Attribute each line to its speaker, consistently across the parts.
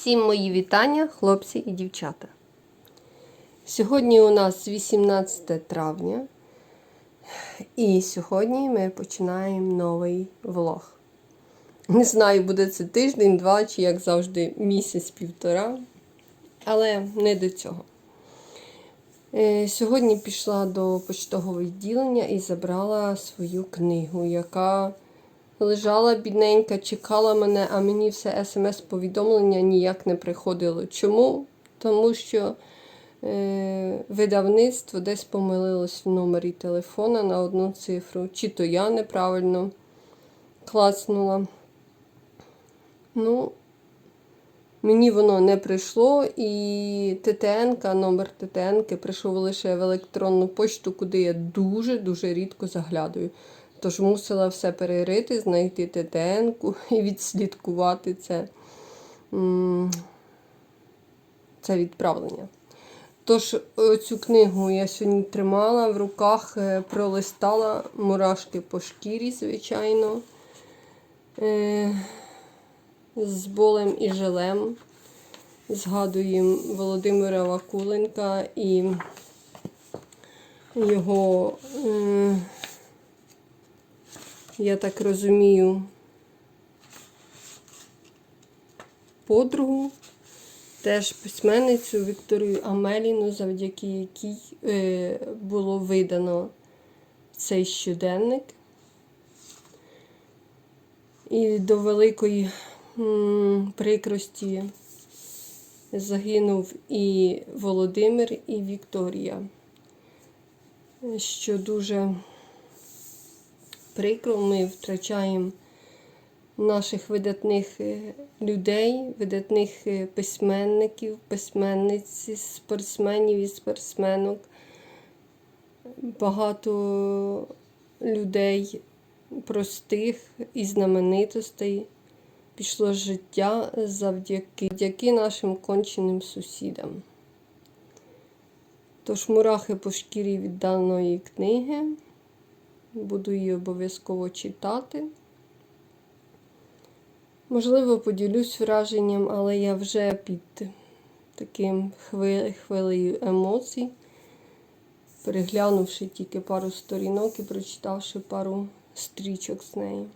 Speaker 1: Всім мої вітання, хлопці і дівчата. Сьогодні у нас 18 травня, і сьогодні ми починаємо новий влог. Не знаю, буде це тиждень, два, чи як завжди, місяць-півтора, але не до цього. Е, Сьогодні пішла до почтового відділення і забрала свою книгу, яка лежала бідненька, чекала мене, а мені все смс-повідомлення ніяк не приходило. Чому? Тому що е, видавництво десь помилилось в номері телефона на одну цифру, чи то я неправильно клацнула. Ну, Мені воно не прийшло, і ТТН, номер ТТН прийшов лише в електронну почту, куди я дуже-дуже рідко заглядаю. Тож мусила все перерити, знайти ТТН і відслідкувати це, це відправлення. Тож цю книгу я сьогодні тримала в руках, е, пролистала мурашки по шкірі, звичайно. Е, з болем і желем. Згадуємо Володимира Вакуленка і його, е, я так розумію, подругу, теж письменницю Вікторію Амеліну, завдяки якій е, було видано цей щоденник. І до великої м, прикрості загинув і Володимир, і Вікторія, що дуже прикро, ми втрачаємо наших видатних е, людей, видатних е, письменників, письменниць, спортсменів і спортсменок. Багато людей простих і знаменитостей пішло життя завдяки, завдяки нашим конченим сусідам. Тож мурахи по шкірі від даної книги. Буду її обов'язково читати. Можливо, поділюсь враженням, але я вже під таким хвилею емоцій, переглянувши тільки пару сторінок і прочитавши пару стрічок з неї.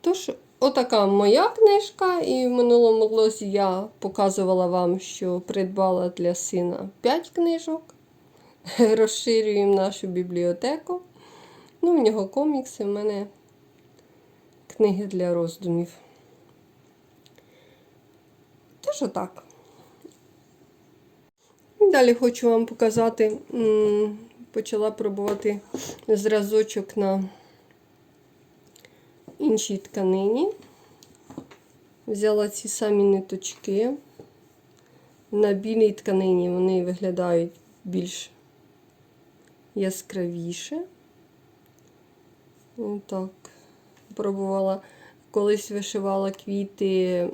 Speaker 1: Тож, отака моя книжка, і в минулому влозі я показувала вам, що придбала для сина 5 книжок. Розширюємо нашу бібліотеку. Ну, в нього комікси, в мене книги для роздумів. Тож отак. Далі хочу вам показати, почала пробувати зразочок на іншій тканині. Взяла ці самі ниточки. На білій тканині вони виглядають більш яскравіше. Так, пробувала, колись вишивала квіти,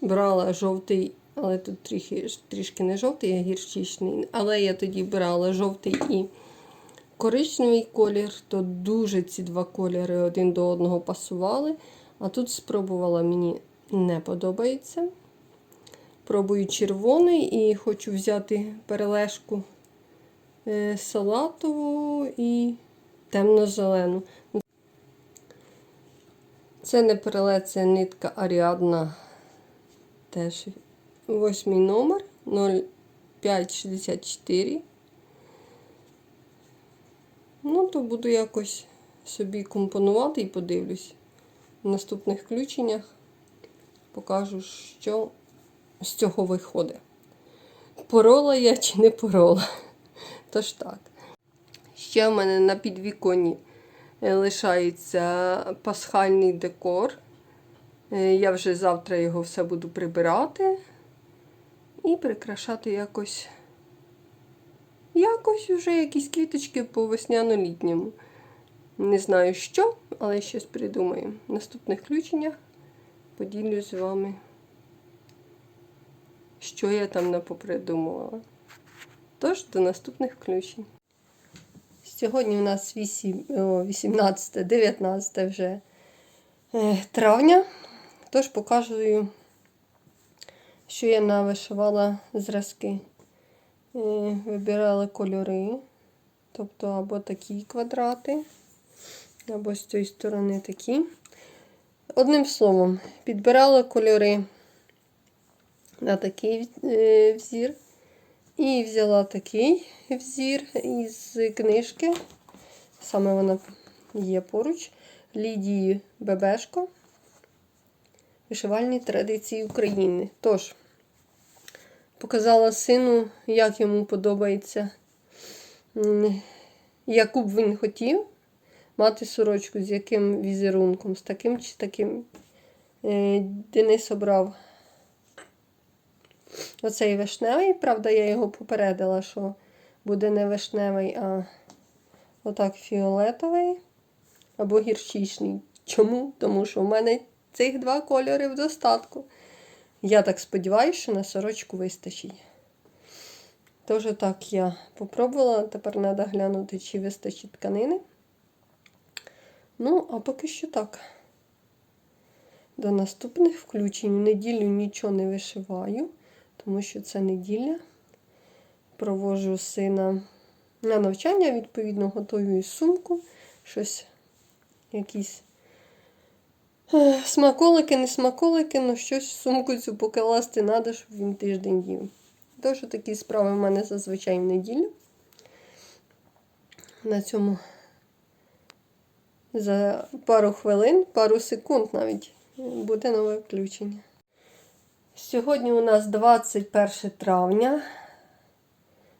Speaker 1: брала жовтий, але тут трішки, трішки не жовтий, а гірчичний. Але я тоді брала жовтий і коричневий колір, то дуже ці два кольори один до одного пасували. А тут спробувала, мені не подобається. Пробую червоний і хочу взяти перележку салатову і темно-зелену. Це не перелет, це нитка Аріадна. Теж восьмий номер 0564. Ну, то буду якось собі компонувати і подивлюсь. В наступних включеннях покажу, що з цього виходить. Порола я чи не порола. Тож так. Ще в мене на підвіконні лишається пасхальний декор. Я вже завтра його все буду прибирати і прикрашати якось. Якось вже якісь квіточки по весняно-літньому. Не знаю що, але щось придумаю. В наступних включеннях поділюсь з вами, що я там напопридумувала. Тож, до наступних включень. Сьогодні у нас 18-19 вже е, травня. Тож показую, що я навишивала зразки. Е, Вибирала кольори, тобто або такі квадрати, або з цієї сторони такі. Одним словом, підбирала кольори на такий е, взір. І взяла такий взір із книжки. Саме вона є поруч. Лідії Бебешко. Вишивальні традиції України. Тож, показала сину, як йому подобається, яку б він хотів мати сорочку, з яким візерунком, з таким чи таким. Е, Денис обрав оцей вишневий. Правда, я його попередила, що буде не вишневий, а отак фіолетовий або гірчичний. Чому? Тому що в мене цих два кольори в достатку. Я так сподіваюся, що на сорочку вистачить. Тож так я попробувала. Тепер треба глянути, чи вистачить тканини. Ну, а поки що так. До наступних включень. В неділю нічого не вишиваю, тому що це неділя. Провожу сина на навчання, відповідно, готую і сумку. Щось, якісь е, смаколики, не смаколики, але щось в сумку цю покласти треба, щоб він тиждень їв. Тож такі справи в мене зазвичай в неділю. На цьому за пару хвилин, пару секунд навіть буде нове включення. Сьогодні у нас 21 травня.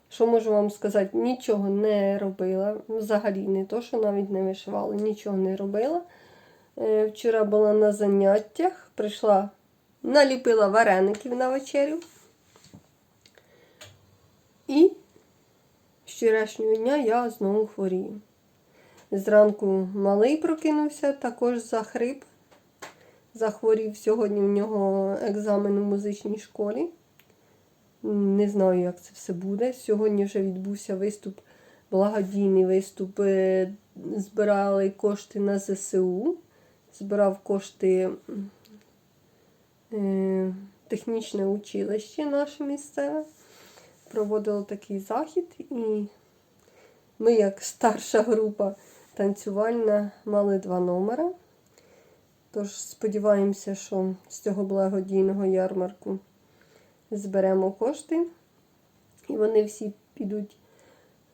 Speaker 1: Що можу вам сказати? Нічого не робила. Взагалі, не то, що навіть не вишивала, нічого не робила. Е, Вчора була на заняттях, прийшла, наліпила вареників на вечерю. І з вчорашнього дня я знову хворію. Зранку малий прокинувся, також захрип. Захворів сьогодні в нього екзамен у музичній школі. Не знаю, як це все буде. Сьогодні вже відбувся виступ, благодійний виступ. Е, Збирали кошти на ЗСУ. Збирав кошти е, технічне училище наше місцеве. Проводило такий захід, і ми, як старша група танцювальна, мали два номера. Тож сподіваємося, що з цього благодійного ярмарку зберемо кошти. І вони всі підуть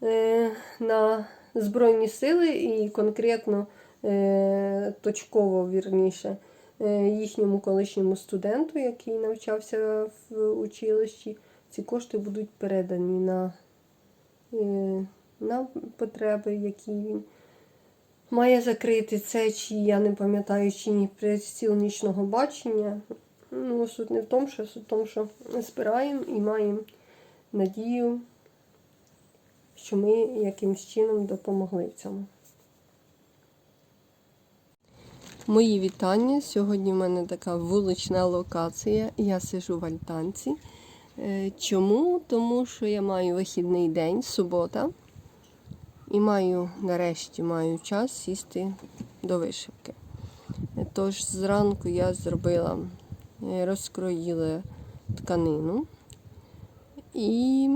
Speaker 1: е, на Збройні Сили і конкретно е, точково, вірніше, е, їхньому колишньому студенту, який навчався в училищі, ці кошти будуть передані на, на потреби, які він має закрити це, чи я не пам'ятаю, чи ні приціл нічного бачення. Ну, суть не в тому, що суть в тому, що збираємо і маємо надію, що ми якимось чином допомогли в цьому. Мої вітання. Сьогодні в мене така вулична локація. Я сижу в альтанці. Е, Чому? Тому що я маю вихідний день, субота. І маю, нарешті, маю час сісти до вишивки. Тож зранку я зробила, е, розкроїла тканину і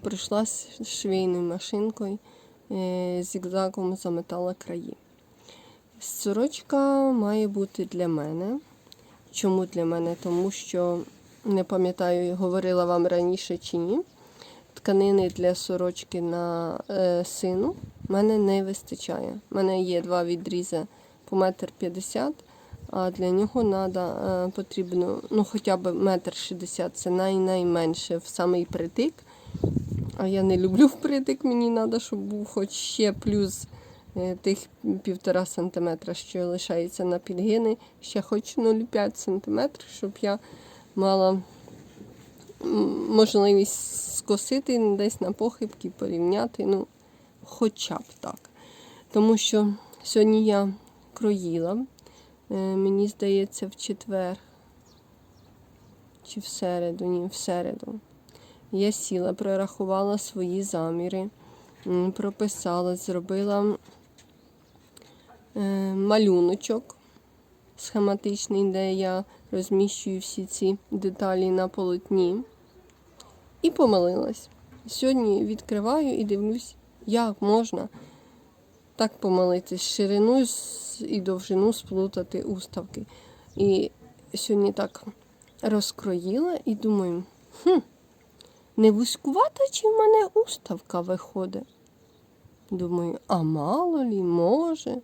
Speaker 1: прийшла з швейною машинкою, е, зігзагом заметала краї. Сорочка має бути для мене. Чому для мене? Тому що не пам'ятаю, говорила вам раніше чи ні тканини для сорочки на е, сину в мене не вистачає. У мене є два відрізи по метр п'ятдесят, а для нього надо, е, потрібно ну, хоча б метр шістдесят. Це най-найменше в самий притик. А я не люблю впритик, мені треба, щоб був хоч ще плюс е, тих півтора сантиметра, що лишається на підгини, ще хоч 0,5 сантиметрів, щоб я мала м, можливість скосити десь на похибки, порівняти, ну, хоча б так. Тому що сьогодні я кроїла, е, мені здається, в четвер чи в середу, ні, в середу. Я сіла, прорахувала свої заміри, прописала, зробила е, малюночок схематичний, де я розміщую всі ці деталі на полотні. І помилилась. Сьогодні відкриваю і дивлюсь, як можна так помилитись, ширину і довжину сплутати уставки. І сьогодні так розкроїла і думаю, хм, не вузькувата чи в мене уставка виходить? Думаю, а мало лі, може.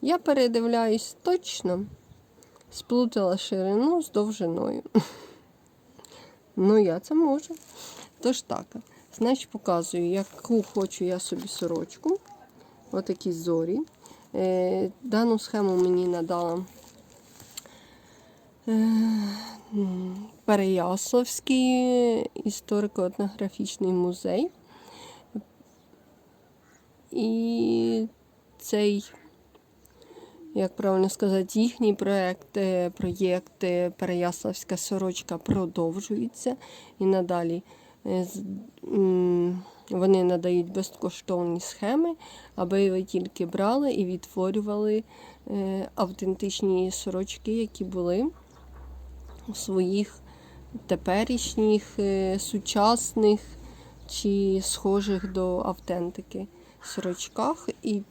Speaker 1: Я передивляюсь точно, сплутала ширину з довжиною. Ну, я це можу. Тож так, значить, показую, яку хочу я собі сорочку. Отакі зорі. Е, дану схему мені надала е, Переяславський історико-етнографічний музей. І цей, як правильно сказати, їхній проєкт, проєкт Переяславська сорочка продовжується і надалі. е, Вони надають безкоштовні схеми, аби ви тільки брали і відтворювали е, автентичні сорочки, які були у своїх теперішніх, е, сучасних чи схожих до автентики сорочках. І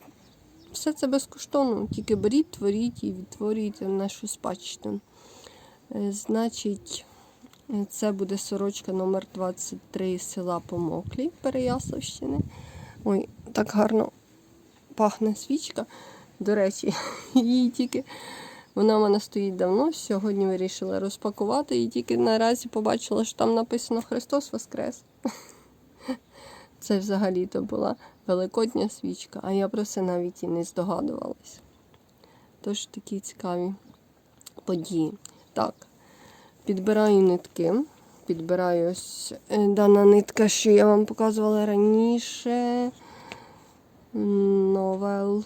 Speaker 1: все це безкоштовно. Тільки беріть, творіть і відтворюйте нашу спадщину. Е, Значить, е, це буде сорочка номер 23 з села Помоклі Переяславщини. Ой, так гарно пахне свічка. До речі, її тільки вона в мене стоїть давно. Сьогодні вирішила розпакувати і тільки наразі побачила, що там написано Христос Воскрес. Це взагалі-то була великодня свічка, а я про це навіть і не здогадувалась. Тож такі цікаві події. Так, підбираю нитки. Підбираю ось е, дана нитка, що я вам показувала раніше. Новел.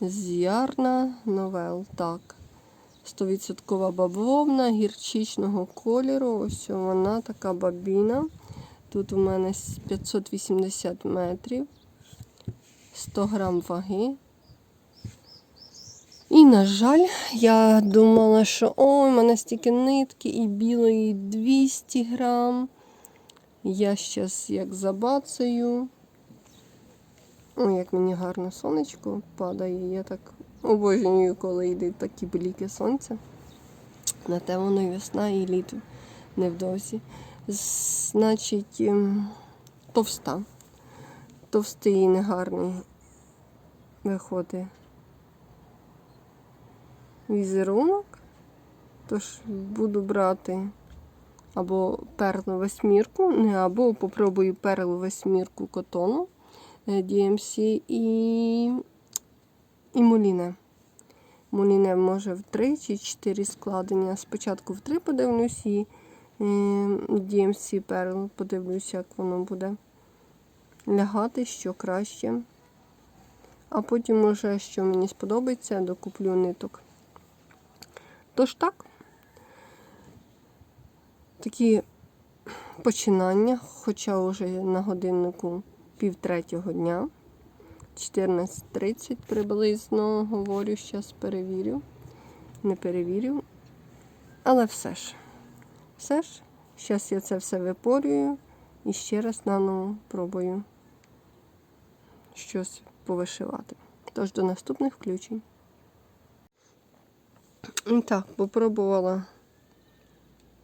Speaker 1: З ярна новел. Так. 100% бавовна гірчичного кольору. Ось вона така бабіна. Тут у мене 580 метрів, 100 грам ваги. І, на жаль, я думала, що ой, у мене стільки нитки і білої 200 грам. Я зараз як забацаю. Ой, як мені гарно сонечко падає. Я так обожнюю, коли йдуть такі бліки сонця. На те воно і весна і літо невдовзі. Значить, ем, товста. Товстий і негарний виходить візерунок. Тож буду брати або перлу восьмірку, не або попробую перлу восьмірку котону е, DMC і, і муліне. Муліне може в 3 чи 4 складення. Спочатку в 3 подивлюсь і DMC перл подивлюсь, як воно буде лягати, що краще. А потім, може, що мені сподобається, докуплю ниток. Тож так, такі починання, хоча вже на годиннику пів третього дня, 14.30 приблизно, говорю, зараз перевірю. Не перевірю. Але все ж, все ж, зараз я це все випорюю і ще раз наново пробую щось повишивати. Тож до наступних включень. І Так, попробувала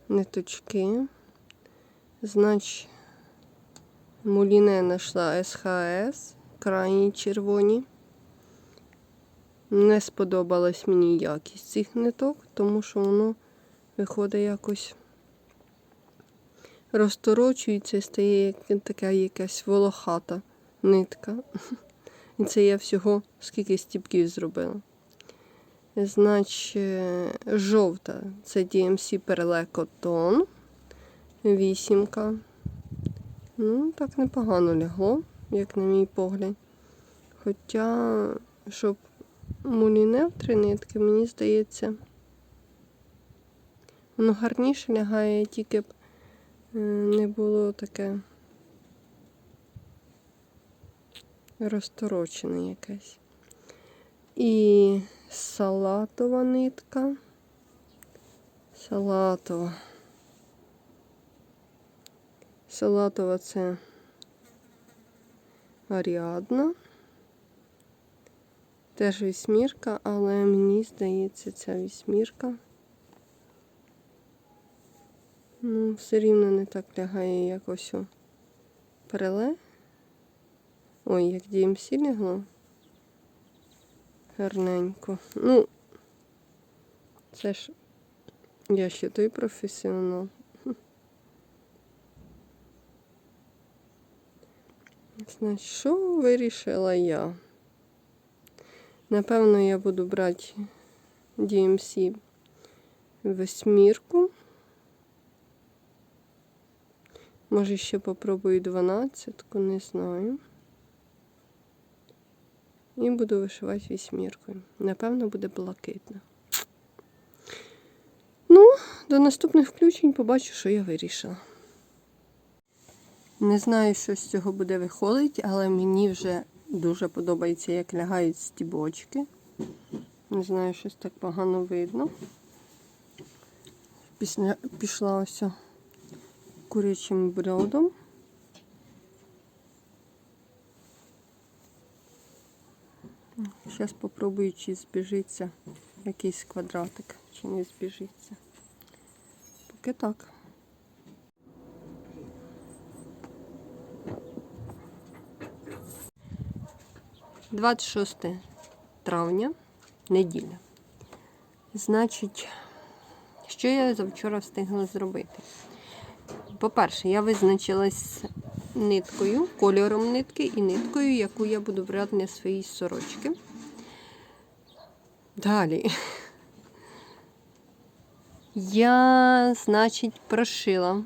Speaker 1: ниточки. Значить, муліне знайшла СХС, крайні червоні. Не сподобалась мені якість цих ниток, тому що воно виходить якось розторочується і стає така якась волохата нитка. І це я всього скільки стіпків зробила. Значить, жовта це DMC Perle Cotton. Вісімка. Ну, так непогано лягло, як на мій погляд. Хоча, щоб муліне в три нитки, мені здається, воно гарніше лягає, тільки б не було таке розторочене якесь. І салатова нитка. Салатова. Салатова це Аріадна. Теж вісьмірка, але мені здається, ця вісьмірка. Ну, все рівно не так лягає, як ось о переле. Ой, як DMC лягло. Гарненько. Ну, це ж я ще той професіонал. Значить, що вирішила я? Напевно, я буду брати DMC восьмірку. Може, ще попробую дванадцятку, не знаю. І буду вишивати вісьміркою. Напевно, буде блакитна. Ну, до наступних включень побачу, що я вирішила. Не знаю, що з цього буде виходити, але мені вже дуже подобається, як лягають стібочки. Не знаю, щось так погано видно. Після, пішла ось курячим бродом. Зараз спробую, чи збіжиться якийсь квадратик, чи не збіжиться. Поки так. Двадцять шосте травня, неділя. Значить, що я завчора встигла зробити? По-перше, я визначилась ниткою, кольором нитки і ниткою, яку я буду брати на свої сорочки. Далі. Я, значить, прошила.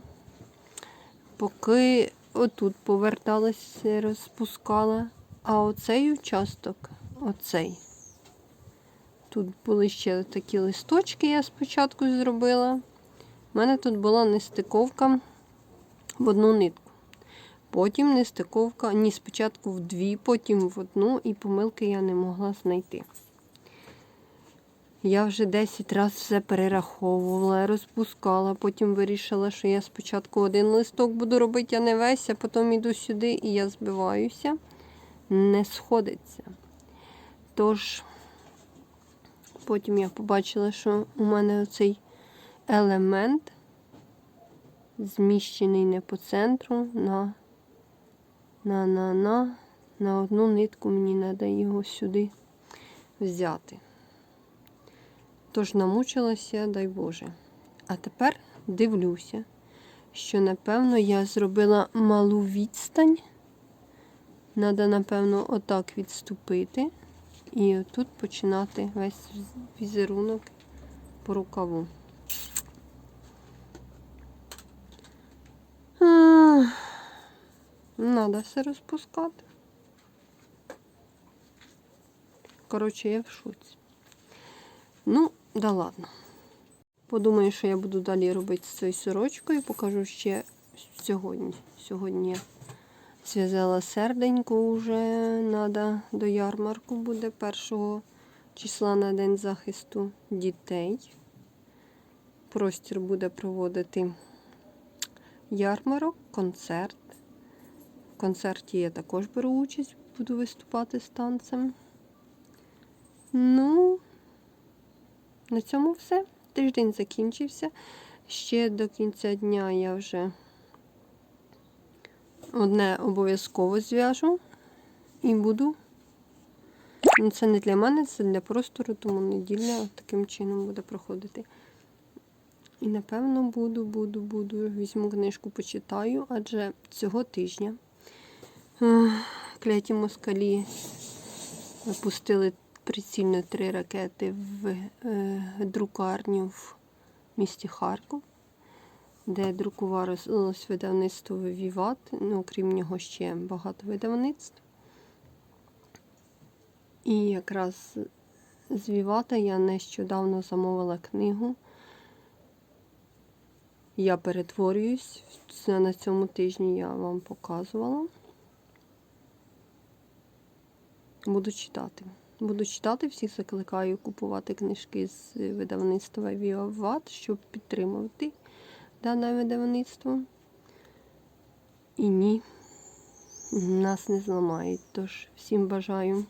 Speaker 1: Поки отут поверталася, розпускала, а оцей участок, оцей. Тут були ще такі листочки, я спочатку зробила. У мене тут була нестиковка в одну нитку. Потім нестиковка, ні, спочатку в дві, потім в одну, і помилки я не могла знайти. Я вже 10 разів все перераховувала, розпускала, потім вирішила, що я спочатку один листок буду робити, а не весь, а потім йду сюди і я збиваюся. Не сходиться. Тож, потім я побачила, що у мене оцей елемент зміщений не по центру, на на, на, на, на одну нитку мені треба його сюди взяти. Тож намучилася, дай Боже. А тепер дивлюся, що, напевно, я зробила малу відстань. Треба, напевно, отак відступити. І отут починати весь візерунок по рукаву. Надо все розпускати. Коротше, я в шоці. Ну, да ладно. Подумаю, що я буду далі робити з цією сорочкою. Покажу ще сьогодні. Сьогодні я зв'язала серденько вже надо до ярмарку буде 1 числа на День захисту дітей. Простір буде проводити ярмарок, концерт. В концерті я також беру участь, буду виступати з танцем. Ну, на цьому все. Тиждень закінчився. Ще до кінця дня я вже одне обов'язково зв'яжу і буду. Ну, Це не для мене, це для простору, тому неділя таким чином буде проходити. І, напевно, буду, буду, буду. Візьму книжку, почитаю, адже цього тижня кляті москалі випустили прицільно три ракети в е, друкарню в місті Харків, де друкувалось видавництво Віват. Ну, окрім нього ще багато видавництв. І якраз з Вівата я нещодавно замовила книгу. Я перетворююсь. Це на цьому тижні я вам показувала. Буду читати. Буду читати, всіх закликаю купувати книжки з видавництва Віоват, щоб підтримувати дане видавництво. І ні, нас не зламають. Тож всім бажаю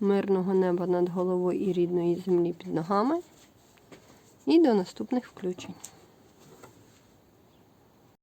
Speaker 1: мирного неба над головою і рідної землі під ногами. І до наступних включень.